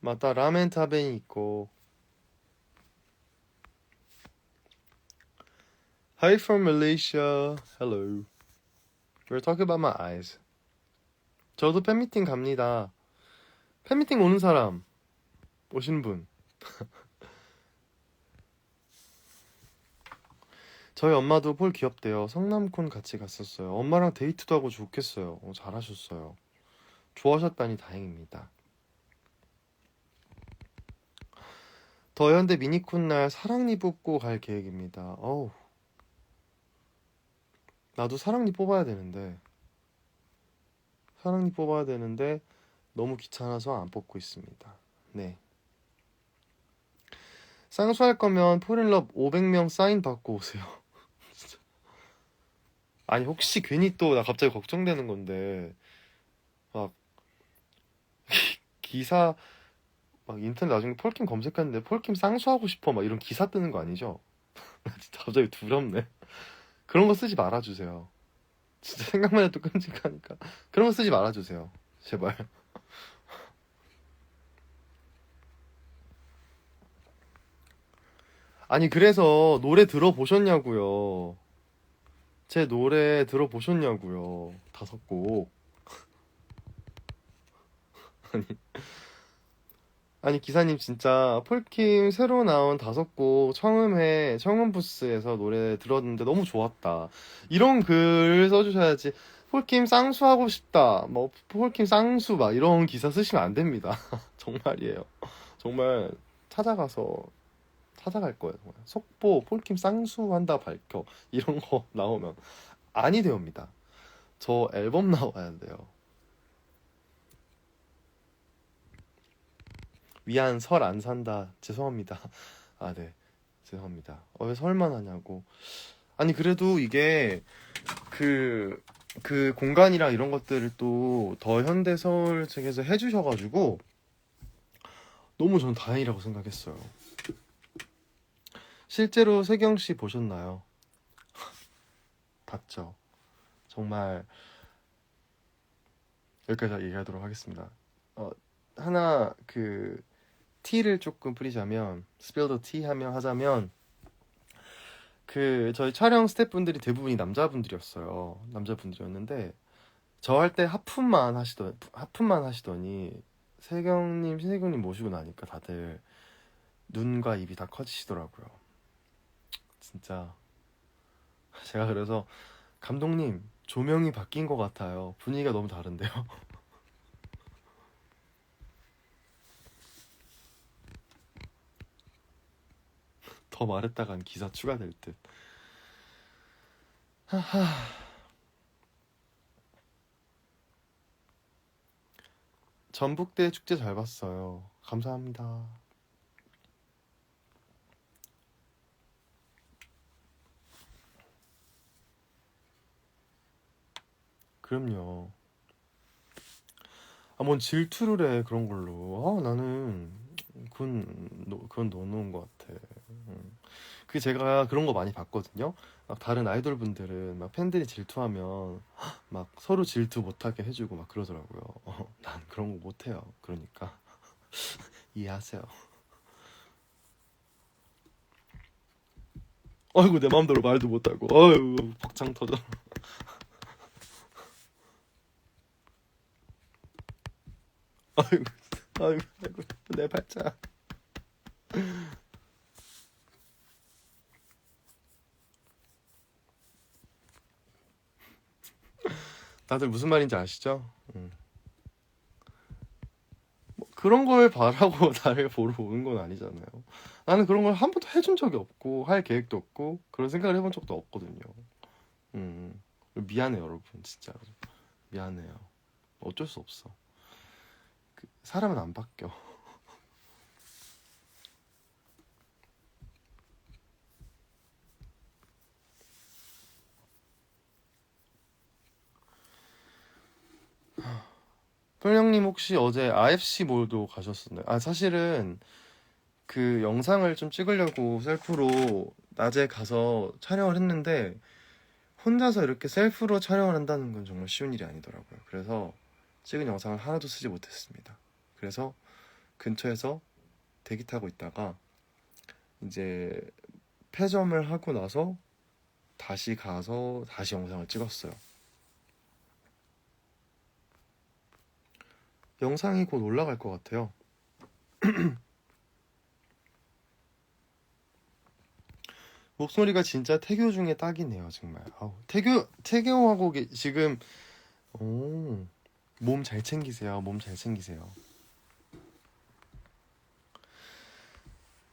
またラーメン食べに行こう Hi from Malaysia. Hello. We're talking about my eyes. 저도 팬미팅 갑니다. 팬미팅 오는 사람. 오신 분. 저희 엄마도 폴 귀엽대요. 성남콘 같이 갔었어요. 엄마랑 데이트도 하고 좋겠어요. 어, 잘하셨어요. 좋아하셨다니 다행입니다. 더 현대 미니콘 날 사랑니 뽑고 갈 계획입니다. 어우. 나도 사랑니 뽑아야 되는데. 사랑니 뽑아야 되는데 너무 귀찮아서 안 뽑고 있습니다. 네. 쌍수할 거면 포린럽 500명 사인 받고 오세요. 아니 혹시 괜히 또 나 갑자기 걱정되는 건데 막 기사 막 인터넷 나중에 폴킴 검색했는데 폴킴 쌍수하고 싶어 막 이런 기사 뜨는 거 아니죠? 나 진짜 갑자기 두렵네. 그런 거 쓰지 말아주세요. 진짜 생각만 해도 끔찍하니까 그런 거 쓰지 말아주세요. 제발. 아니 그래서 노래 들어보셨냐고요. 제 노래 들어보셨냐고요. 다섯 곡. 아니 아니 기사님 진짜 폴킴 새로 나온 다섯 곡 청음회 청음 부스에서 노래 들었는데 너무 좋았다. 이런 글 써주셔야지. 폴킴 쌍수 하고 싶다. 뭐 폴킴 쌍수 막 이런 기사 쓰시면 안 됩니다. 정말이에요. 정말 찾아가서 찾아갈 거예요. 정말. 속보 폴킴 쌍수 한다 밝혀 이런 거 나오면 아니 되옵니다. 저 앨범 나와야 돼요. 미안 설 안 산다. 죄송합니다. 아 네. 죄송합니다. 어, 왜 설만 하냐고. 아니 그래도 이게 그 그 공간이랑 이런 것들을 또 더 현대 서울 측에서 해주셔가지고 너무 전 다행이라고 생각했어요. 실제로 세경 씨 보셨나요? 봤죠. 정말 여기까지 얘기하도록 하겠습니다. 어, 하나 그 티를 조금 뿌리자면 the tea 하면 하자면 그 저희 촬영 스태프분들이 대부분이 남자분들이었어요. 남자분들이었는데 저 할 때 하품만 하시더 하품만 하시더니 세경님, 신세경님 모시고 나니까 다들 눈과 입이 다 커지시더라고요. 진짜 제가 그래서 감독님 조명이 바뀐 것 같아요. 분위기가 너무 다른데요. 더 말했다간 기사 추가될 듯. 하하. 전북대 축제 잘 봤어요. 감사합니다. 그럼요. 아, 뭔 질투를 해, 그런 걸로. 아, 나는, 그건, 노- 그건 너무한 것 같아. 음. 그 제가 그런 거 많이 봤거든요. 막 다른 아이돌 분들은 막 팬들이 질투하면 막 서로 질투 못하게 해주고 막 그러더라고요. 어, 난 그런 거 못해요. 그러니까 이해하세요. 아이고 내 마음대로 말도 못하고 아유 벅창 터져. 아이고 아이고 아이고 내 발작. 다들 무슨 말인지 아시죠? 음. 뭐 그런 걸 바라고 나를 보러 오는 건 아니잖아요. 나는 그런 걸 한 번도 해준 적이 없고 할 계획도 없고 그런 생각을 해본 적도 없거든요. 음. 미안해요, 여러분. 진짜로. 미안해요. 어쩔 수 없어. 그, 사람은 안 바뀌어. 펄령님 혹시 어제 RFC 몰도 가셨었나요? 아 사실은 그 영상을 좀 찍으려고 셀프로 낮에 가서 촬영을 했는데 혼자서 이렇게 셀프로 촬영을 한다는 건 정말 쉬운 일이 아니더라고요. 그래서 찍은 영상을 하나도 쓰지 못했습니다. 그래서 근처에서 대기 타고 있다가 이제 폐점을 하고 나서 다시 가서 다시 영상을 찍었어요. 영상이 곧 올라갈 것 같아요. 목소리가 진짜 태교 중에 딱이네요, 정말. 아우, 태교 태교하고 계- 지금 오, 몸 잘 챙기세요. 몸 잘 챙기세요.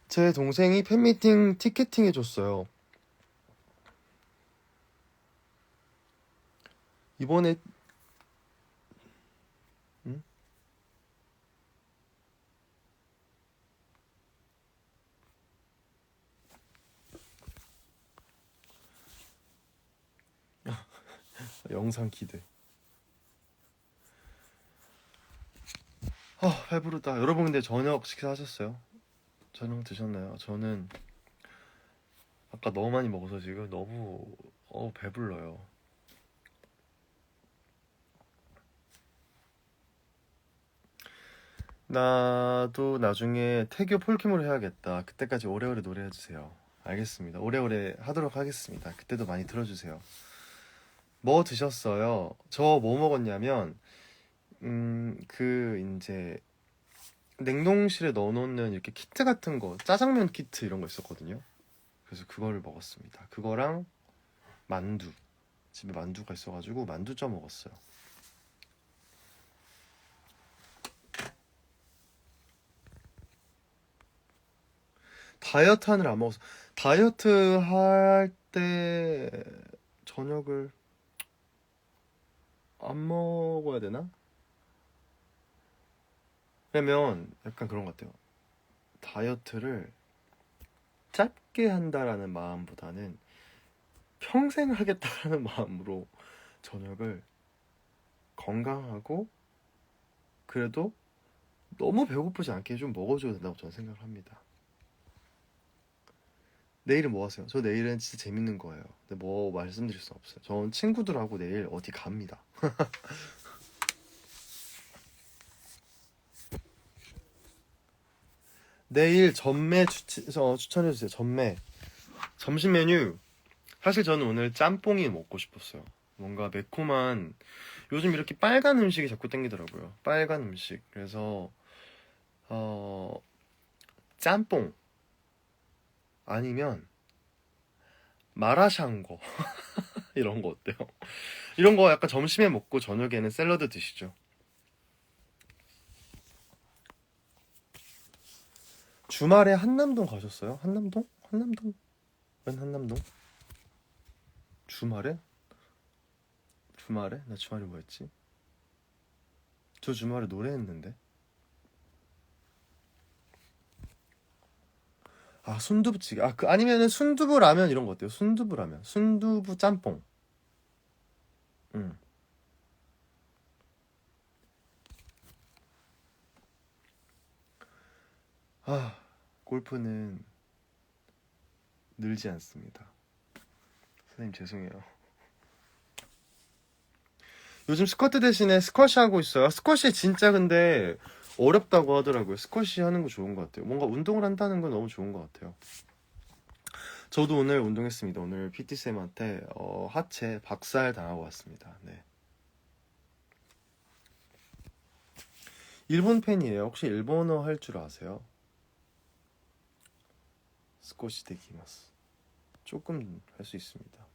제 동생이 팬미팅 티켓팅 해줬어요. 이번에 응? 영상 기대. 아, 배부르다. 여러분 근데 저녁 식사하셨어요? 저녁 드셨나요? 저는 아까 너무 많이 먹어서 지금 너무 어 배불러요. 나도 나중에 태교 폴킴으로 해야겠다. 그때까지 오래오래 노래해 주세요. 알겠습니다. 오래오래 하도록 하겠습니다. 그때도 많이 들어주세요. 뭐 드셨어요? 저 뭐 먹었냐면 음 그 이제 냉동실에 넣어놓는 이렇게 키트 같은 거 짜장면 키트 이런 거 있었거든요. 그래서 그거를 먹었습니다. 그거랑 만두 집에 만두가 있어가지고 만두 쪄 먹었어요. 다이어트 하느라 안 먹었어. 다이어트 할 때 저녁을 안 먹어야 되나? 그러면 약간 그런 것 같아요. 다이어트를 짧게 한다라는 마음보다는 평생 하겠다라는 마음으로 저녁을 건강하고 그래도 너무 배고프지 않게 좀 먹어줘야 된다고 저는 생각을 합니다. 내일은 뭐 하세요? 저 내일은 진짜 재밌는 거예요. 근데 뭐 말씀드릴 수 없어요. 저는 친구들하고 내일 어디 갑니다. 내일 전매 추, 어, 추천해주세요. 전매. 점심 메뉴. 사실 저는 오늘 짬뽕이 먹고 싶었어요. 뭔가 매콤한, 요즘 이렇게 빨간 음식이 자꾸 땡기더라고요. 빨간 음식. 그래서, 어, 짬뽕. 아니면, 마라샹궈. 이런 거 어때요? 이런 거 약간 점심에 먹고 저녁에는 샐러드 드시죠. 주말에 한남동 가셨어요? 한남동? 한남동? 웬 한남동? 주말에? 주말에? 나 주말에 뭐였지? 저 주말에 노래했는데. 아 순두부찌개. 아 그 아니면은 순두부 라면 이런 거 어때요? 순두부 라면, 순두부 짬뽕. 응. 아 골프는 늘지 않습니다. 선생님 죄송해요. 요즘 스쿼트 대신에 스쿼시 하고 있어요. 스쿼시 진짜 근데 어렵다고 하더라고요. 스쿼시 하는 거 좋은 것 같아요. 뭔가 운동을 한다는 건 너무 좋은 것 같아요. 저도 오늘 운동했습니다. 오늘 PT쌤한테 어, 하체 박살 당하고 왔습니다. 네. 일본 팬이에요. 혹시 일본어 할 줄 아세요? 스쿼시 데키마스. 조금 할 수 있습니다.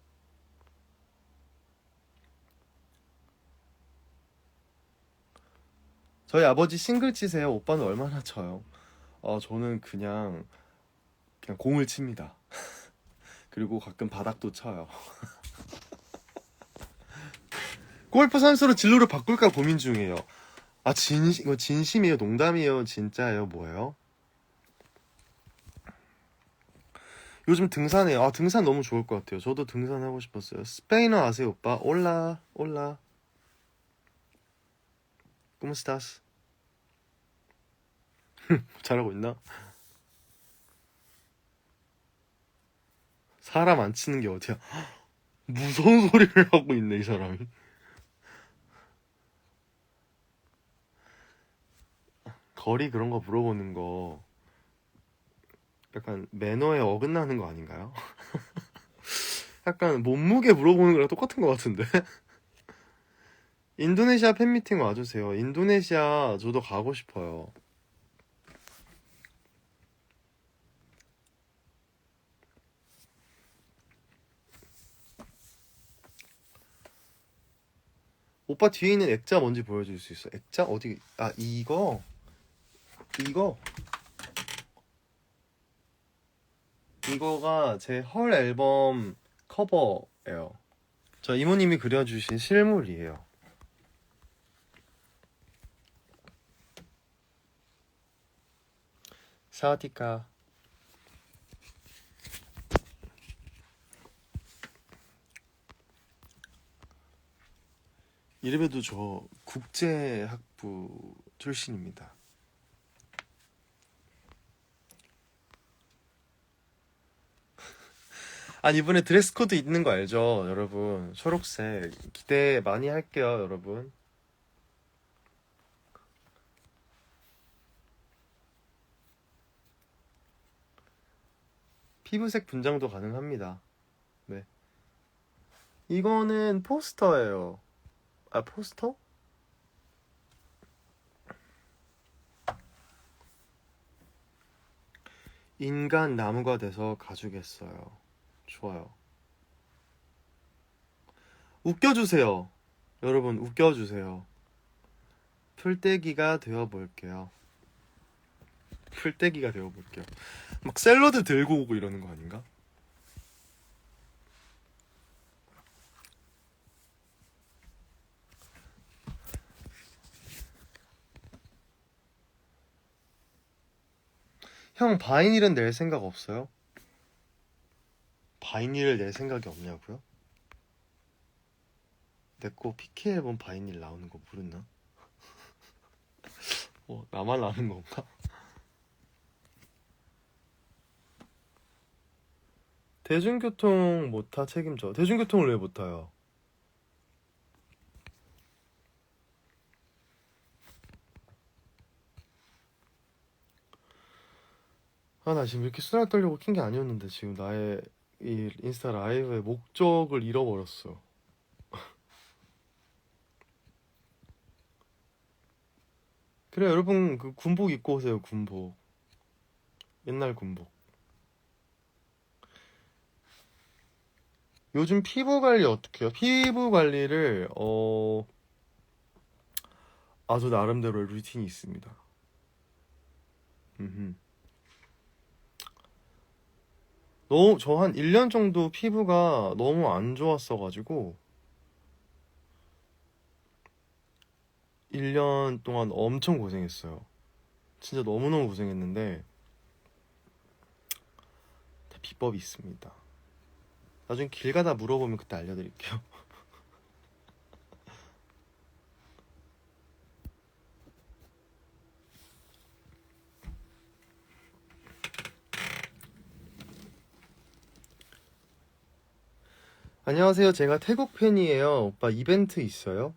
저희 아버지 싱글 치세요. 오빠는 얼마나 쳐요? 어, 저는 그냥 그냥 공을 칩니다. 그리고 가끔 바닥도 쳐요. 골프 선수로 진로를 바꿀까 고민 중이에요. 아, 진심, 이거 진심이에요? 농담이에요? 진짜예요? 뭐예요? 요즘 등산해요. 아, 등산 너무 좋을 것 같아요. 저도 등산하고 싶었어요. 스페인어 아세요, 오빠? 올라, 올라. ¿Cómo estás? 잘하고 있나? 사람 안 치는 게 어디야? 무서운 소리를 하고 있네, 이 사람이. 거리 그런 거 물어보는 거 약간 매너에 어긋나는 거 아닌가요? 약간 몸무게 물어보는 거랑 똑같은 것 같은데. 인도네시아 팬미팅 와주세요. 인도네시아 저도 가고 싶어요. 오빠 뒤에 있는 액자 뭔지 보여줄 수 있어? 액자 어디? 아 이거 이거 이거가 제 헐 앨범 커버예요. 저 이모님이 그려주신 실물이에요. 사와디카. 이래봬도 저 국제학부 출신입니다. 아니 이번에 드레스 코드 있는 거 알죠, 여러분? 초록색 기대 많이 할게요, 여러분. 피부색 분장도 가능합니다. 네. 이거는 포스터예요. 아, 포스터? 인간 나무가 돼서 가주겠어요. 좋아요. 웃겨주세요. 여러분, 웃겨주세요. 풀떼기가 되어볼게요. 풀떼기가 되어볼게요. 막 샐러드 들고 오고 이러는 거 아닌가? 형, 바이닐은 낼 생각 없어요? 바이닐을 낼 생각이 없냐고요? 내거 피케 앨범 바이닐 나오는 거 모르나? 어, 나만 아는 건가? 대중교통 못 타 책임져. 대중교통을 왜 못 타요? 아, 나 지금 이렇게 수다 떨려고 킨 게 아니었는데 지금 나의 이 인스타 라이브의 목적을 잃어버렸어. 그래, 여러분, 그 군복 입고 오세요, 군복. 옛날 군복. 요즘 피부 관리 어떻게 해요? 피부 관리를, 어, 아주 나름대로의 루틴이 있습니다. 음흠. 너무 저 한 1년 정도 피부가 너무 안 좋았어가지고 1년 동안 엄청 고생했어요. 진짜 너무너무 고생했는데 다 비법이 있습니다. 나중에 길 가다 물어보면 그때 알려드릴게요. 안녕하세요. 제가 태국 팬이에요. 오빠 이벤트 있어요?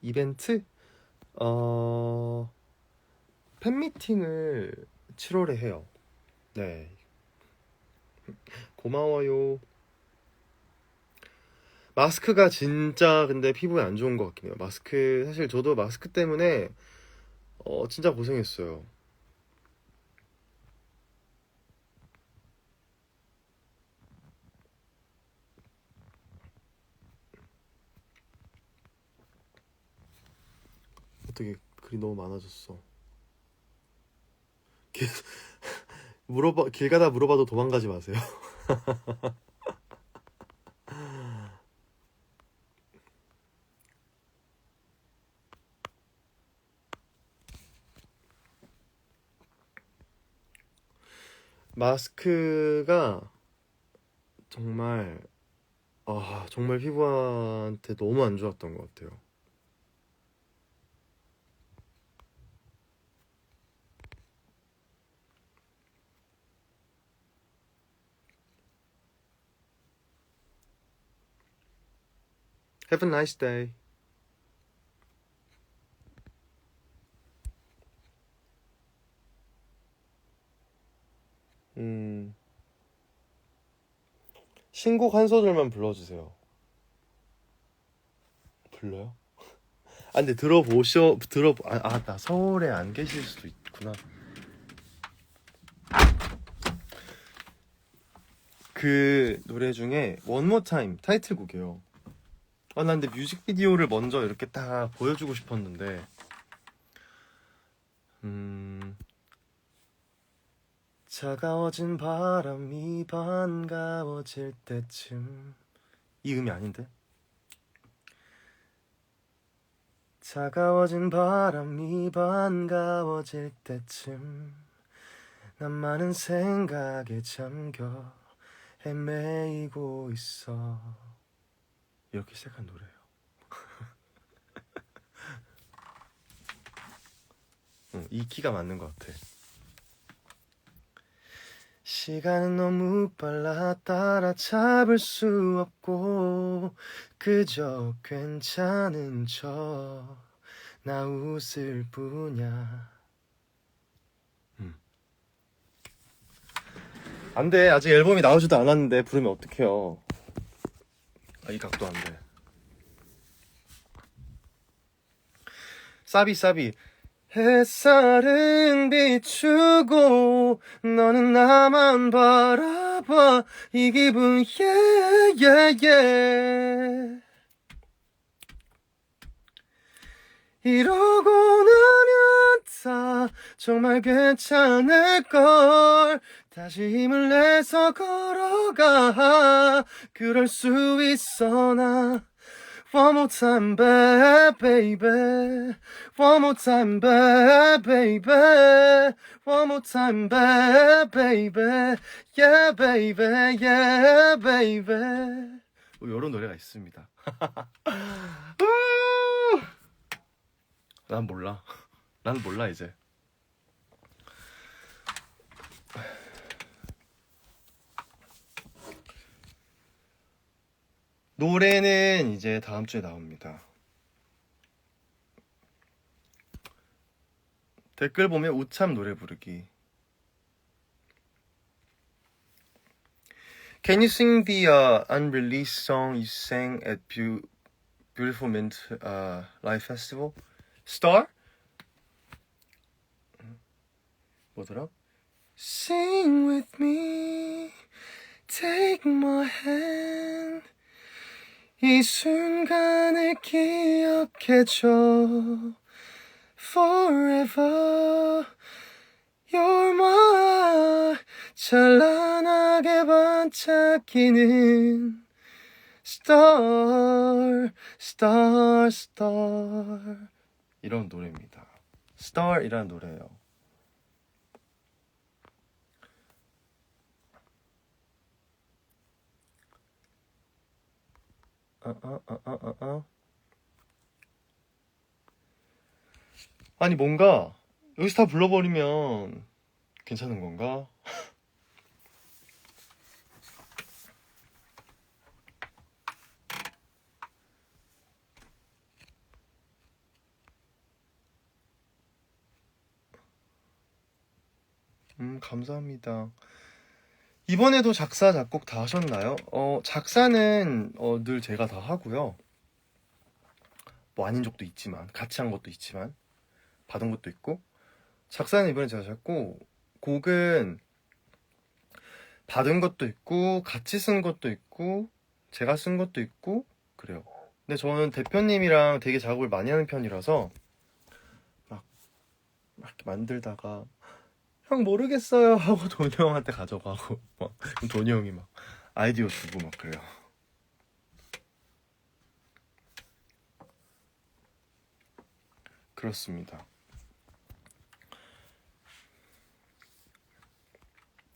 이벤트? 어, 팬미팅을 7월에 해요. 네. 고마워요. 마스크가 진짜 근데 피부에 안 좋은 것 같긴 해요. 마스크, 사실 저도 마스크 때문에 어, 진짜 고생했어요. 어떻게 글이 너무 많아졌어. 길, 물어봐, 길 가다 물어봐도 도망가지 마세요. 마스크가 정말, 아, 정말 피부한테 너무 안 좋았던 것 같아요. Have a nice day. 음. 신곡 한 소절만 불러주세요. 불러요? 아 근데 들어보셔 들어 아나 아, 서울에 안 계실 수도 있구나. 그 노래 중에 One More Time 타이틀곡이에요. 아, 난 근데 뮤직비디오를 먼저 이렇게 딱 보여주고 싶었는데, 음, 차가워진 바람이 반가워질 때쯤, 이 음이 아닌데? 차가워진 바람이 반가워질 때쯤, 난 많은 생각에 잠겨 헤매이고 있어. 이렇게 시작한 노래예요. 응, 이 키가 맞는 것 같아. 시간은 너무 빨라 따라잡을 수 없고 그저 괜찮은 척 나 웃을 뿐이야. 음. 안 돼. 아직 앨범이 나오지도 않았는데 부르면 어떡해요. 아, 이 각도 안 돼. 사비 사비. 햇살은 비추고 너는 나만 바라봐 이 기분 예예예 이러고 나면 다 정말 괜찮을걸 다시 힘을 내서 걸어가 그럴 수 있어 나 One more time, baby. One more time, baby. One more time, baby. Yeah, baby. Yeah, baby. 이런 노래가 있습니다. 난 몰라. 난 몰라 이제. 노래는 이제 다음 주에 나옵니다. 댓글 보면 우참 노래 부르기. Can you sing the uh, unreleased song you sang at Beau- Beautiful Mint uh, Live Festival? Star? 뭐더라? Sing with me, take my hand. 이 순간을 기억해줘. Forever You're my 찬란하게 반짝이는 Star Star Star. 이런 노래입니다. Star 이라는 노래예요 어, 어, 어, 어, 어, 어. 아니 뭔가 여기서 다 불러버리면 괜찮은 건가? 음, 감사합니다. 이번에도 작사, 작곡 다 하셨나요? 어, 작사는 어, 늘 제가 다 하고요. 뭐 아닌 적도 있지만, 같이 한 것도 있지만, 받은 것도 있고, 작사는 이번에 제가 했고, 곡은 받은 것도 있고, 같이 쓴 것도 있고, 제가 쓴 것도 있고, 그래요. 근데 저는 대표님이랑 되게 작업을 많이 하는 편이라서, 막, 막 만들다가, 형 모르겠어요 하고 돈이 형한테 가져가고 막 그럼 돈이 형이 막 아이디어 주고 막 그래요. 그렇습니다.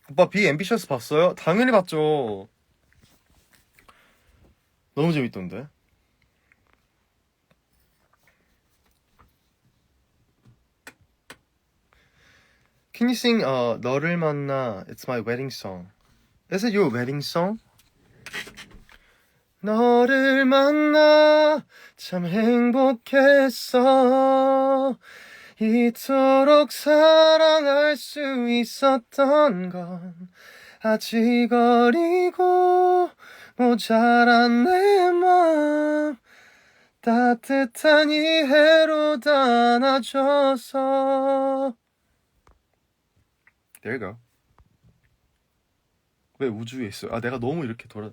오빠 비 앰비셔스 봤어요? 당연히 봤죠. 너무 재밌던데. Can you sing uh, 너를 만나 It's my wedding song. Is it your wedding song? 너를 만나 참 행복했어 이토록 사랑할 수 있었던 건 아직 어리고 모자란 내맘 따뜻한 이해로 담아줘서 There you go. 왜 우주에 있어? 아 내가 너무 이렇게 돌아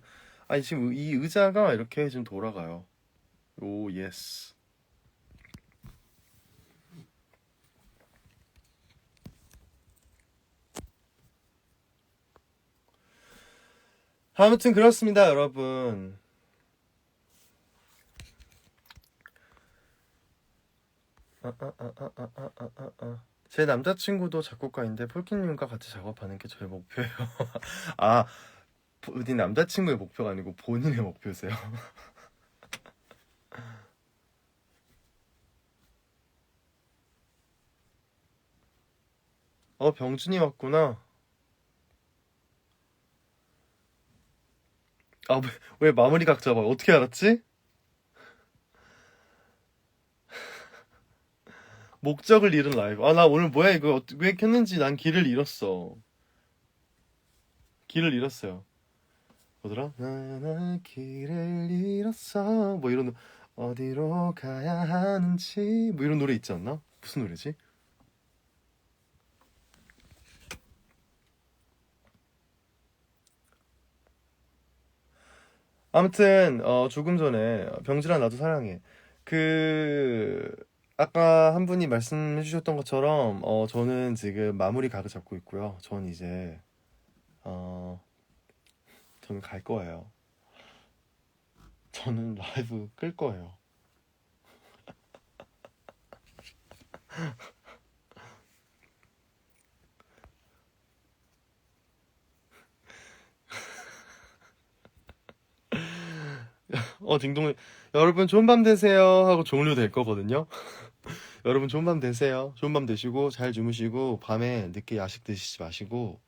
아니 지금 이 의자가 이렇게 지금 돌아가요. 오 예스. 아무튼 그렇습니다, 여러분. 아, 아, 아, 아, 아, 아, 아, 아. 제 남자친구도 작곡가인데 폴킴님과 같이 작업하는 게 저의 목표예요 아 어디 남자친구의 목표가 아니고 본인의 목표세요 어 병준이 왔구나 아, 왜, 왜 마무리 각 잡아? 어떻게 알았지? 목적을 잃은 라이브. 아, 나 오늘 뭐야, 이거. 왜 켰는지 난 길을 잃었어. 길을 잃었어요. 뭐더라? 나나 길을 잃었어. 뭐 이런, 노- 어디로 가야 하는지. 뭐 이런 노래 있지 않나? 무슨 노래지? 아무튼 어, 조금 전에 병진아 나도 사랑해. 그 아까 한 분이 말씀해 주셨던 것처럼 어, 저는 지금 마무리 각을 잡고 있고요. 전 이제 어, 저는 갈 거예요. 저는 라이브 끌 거예요. 어, 딩동 여러분 좋은 밤 되세요 하고 종료될 거거든요. 여러분 좋은 밤 되세요. 좋은 밤 되시고 잘 주무시고 밤에 늦게 야식 드시지 마시고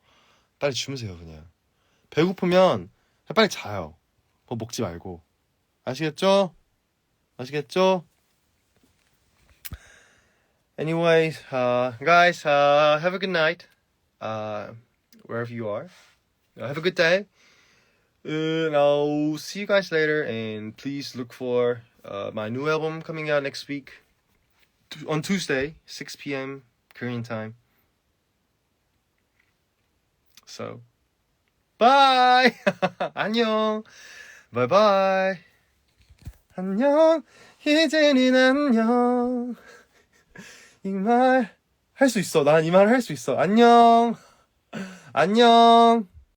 빨리 주무세요 그냥. 배고프면 빨리 자요. 뭐 먹지 말고. 아시겠죠? 아시겠죠? Anyways, uh, guys, uh, have a good night. Uh, wherever you are. Uh, have a good day. Uh, and I'll see you guys later. And please look for uh, my new album coming out next week on Tuesday, 6 p.m. Korean time. So, bye! 안녕! Bye bye! 안녕! 이제는 안녕! 이 말 할 수 있어. 난 이 말 할 수 있어. 안녕! 안녕!